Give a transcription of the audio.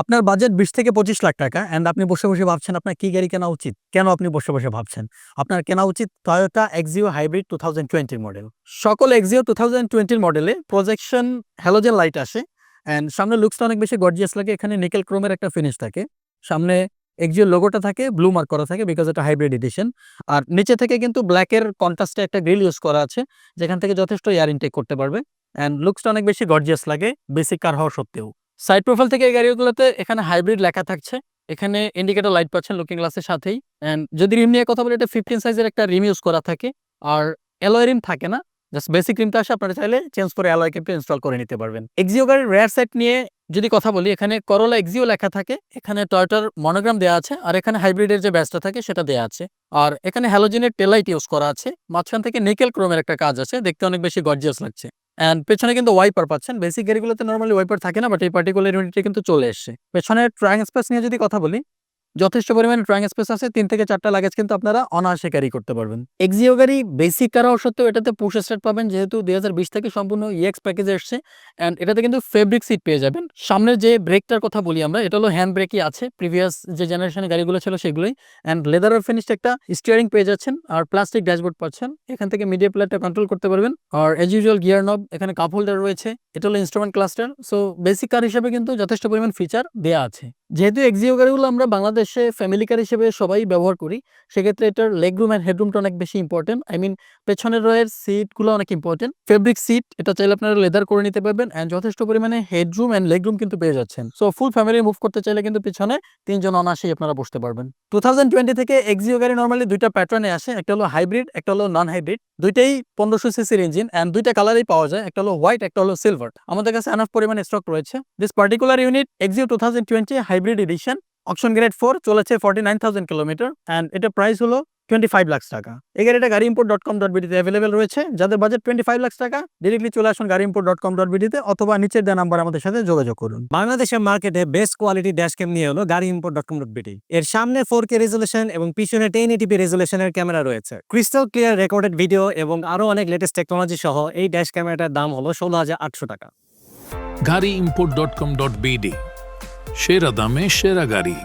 আপনার বাজেট বিশ থেকে পঁচিশ লাখ টাকা অ্যান্ড আপনি বসে বসে ভাবছেন আপনার কি গাড়ি কেনা উচিত? কেন আপনি বসে বসে ভাবছেন? আপনার কেনা উচিত Toyota Axio hybrid two thousand model সকল এক্সিও টু থাউজেন্ড মডেলে প্রজেকশন হ্যালোজেন লাইট আসে অ্যান্ড সামনে লুকসটা অনেক বেশি গর্জিয়াস লাগে। এখানে নিকেল ক্রোমের একটা ফিনিশ থাকে। সামনে এক্সিও লোগোটা থাকে ব্লু মার্ক করা থাকে বিকজ এটা হাইব্রিড এডিশন আর নিচে থেকে কিন্তু ব্ল্যাকের কন্ট্রাস্টে একটা গ্রিল ইউজ করা আছে, যেখান থেকে যথেষ্ট এয়ার ইনটেক করতে পারবে। অ্যান্ড লুকসটা অনেক বেশি গর্জিয়াস লাগে বেসিক কার হওয়া সত্ত্বেও। সাইড প্রোফাইল থেকে এই গাড়িগুলোতে এখানে হাইব্রিড লেখা থাকছে। এখানে ইন্ডিকেটর লাইট পাচ্ছেন লুকিং গ্লাসের সাথেই। অ্যান্ড যদি রিম নিয়ে কথা বলি, এটা ফিফটিন সাইজের একটা রিম ইউজ করা থাকে। আর অ্যালয় রিম থাকে না। জাস্ট বেসিক রিমটা আসে, আপনারা চাইলে চেঞ্জ করে অ্যালয় কিন্তু ইনস্টল করে নিতে পারবেন। এক্সিও গাড়ির রেয়ার সাইড নিয়ে যদি কথা বলি, এখানে করোলা এক্সিও লেখা থাকে। এখানে টয়টার মনোগ্রাম দেওয়া আছে। আর এখানে হাইব্রিডের যে ব্যাচটা থাকে, সেটা দেওয়া আছে। আর এখানে হ্যালোজেনের টেলাইট ইউজ করা আছে। মাঝখান থেকে নিকেল ক্রোমের একটা কাজ আছে। দেখতে অনেক বেশি গর্জিয়াস লাগছে। অ্যান্ড পেছনে কিন্তু ওয়াইপার পাচ্ছেন। বেসিক গাড়িগুলোতে নর্মালি ওয়াইপার থাকে না বাট এই পার্টিকুলার ইউনিটটি কিন্তু চলে এসছে। পেছনে ট্রাইং স্পেস নিয়ে যদি কথা বলি যথেষ্ট পরিমাণে ট্রাইং স্পেস আছে, তিন থেকে চারটা লাগেজ কিন্তু আপনারা অনায়াসে ক্যারি করতে পারবেন। এক্সিও গাড়ি বেসিক কার হওয়া সত্ত্বেও এটাতে পুশ স্টার্ট পাবেন, যেহেতু দুই বিশ থেকে সম্পূর্ণ ইএক্স প্যাকেজে এসছে অ্যান্ড এটাতে কিন্তু ফেব্রিক সিট পেয়ে যাবেন। সামনের যে ব্রেকটার কথা বলি আমরা, এটা হলো হ্যান্ড ব্রেকই আছে প্রিভিয়াস যে জেনারেশনের গাড়িগুলো ছিল সেগুলোই অ্যান্ড লেদারের ফিনিশড একটা স্টিয়ারিং পেয়ে যাচ্ছেন, আর প্লাস্টিক ড্যাশবোর্ড পাচ্ছেন, এখান থেকে মিডিয়া প্লেয়ারটা কন্ট্রোল করতে পারবেন, আর এজ ইউজুয়াল গিয়ার নব এখানে কাপ হোল্ডার রয়েছে, এটা হলো instrument cluster so basic car হিসেবে কিন্তু যথেষ্ট পরিমাণ ফিচার দেওয়া আছে। যেহেতু এক্সিও গাড়িগুলো আমরা বাংলাদেশে ফ্যামিলি কার হিসেবে সবাই ব্যবহার করি, সেক্ষেত্রে এটার লেগ রুম অ্যান্ড হেডরুমটা অনেক বেশি ইম্পর্টেন্ট আই মিন পেছনের রয়ের সিটগুলো অনেক ইম্পর্টেন্ট ফেব্রিক সিট এটা চাইলে আপনারা লেদার করে নিতে পারবেন অ্যান্ড যথেষ্ট পরিমাণে হেডরুম অ্যান্ড লেগ রুম কিন্তু পেয়ে যাচ্ছেন। সো ফুল ফ্যামিলি মুভ করতে চাইলে কিন্তু পিছনে তিনজন অনাসেই আপনারা বসতে পারবেন। টু থাউজেন্ড টোয়েন্টি থেকে এক্সিও গাড়ি নর্মালি দুইটা প্যাটার্নে আসে, একটা হলো হাইব্রিড একটা হলো নন হাইব্রিড দুইটাই পনেরোশো সিসির ইঞ্জিন অ্যান্ড দুইটা কালারই পাওয়া যায়। একটা হলো হোয়াইট একটা হলো সিলভার আমাদের কাছে আনাফ পরিমাণে স্টক রয়েছে। This particular unit Axio two thousand twenty hybrid edition option grade four চলেছে forty nine thousand kilometre and এটা প্রাইস হলো টোয়েন্টি ফাইভ লাখ টাকা। এই গাড়িটা Gari import dot com dot বিডিতে available রয়েছে। যাদের বাজেট টোয়েন্টি ফাইভ লাখ টাকা ডিরেক্টলি চলে আসুন গাড়ি ইম্পোর্ট ডট কম ডট বিডিতে অথবা নিচের দেওয়া নাম্বার আমাদের সাথে যোগাযোগ করুন। বাংলাদেশের মার্কেটে বেস্ট কোয়ালিটি ড্যাশ ক্যাম নিয়ে হলো Gari import dot com dot BD এর সামনে ফোর কে রেজুলেশন এবং পিছনে টেন এটিপি রেজুলেশনের ক্যামেরা রয়েছে। ক্রিস্টাল ক্লিয়ার রেকর্ডেড ভিডিও এবং আরও অনেক লেটেস্ট টেকনোলজি সহ এই ড্যাশ ক্যামেরাটার দাম হলো ষোলো হাজার আটশো টাকা। Gari import dot com dot BD সেরা দামে সেরা গাড়ি।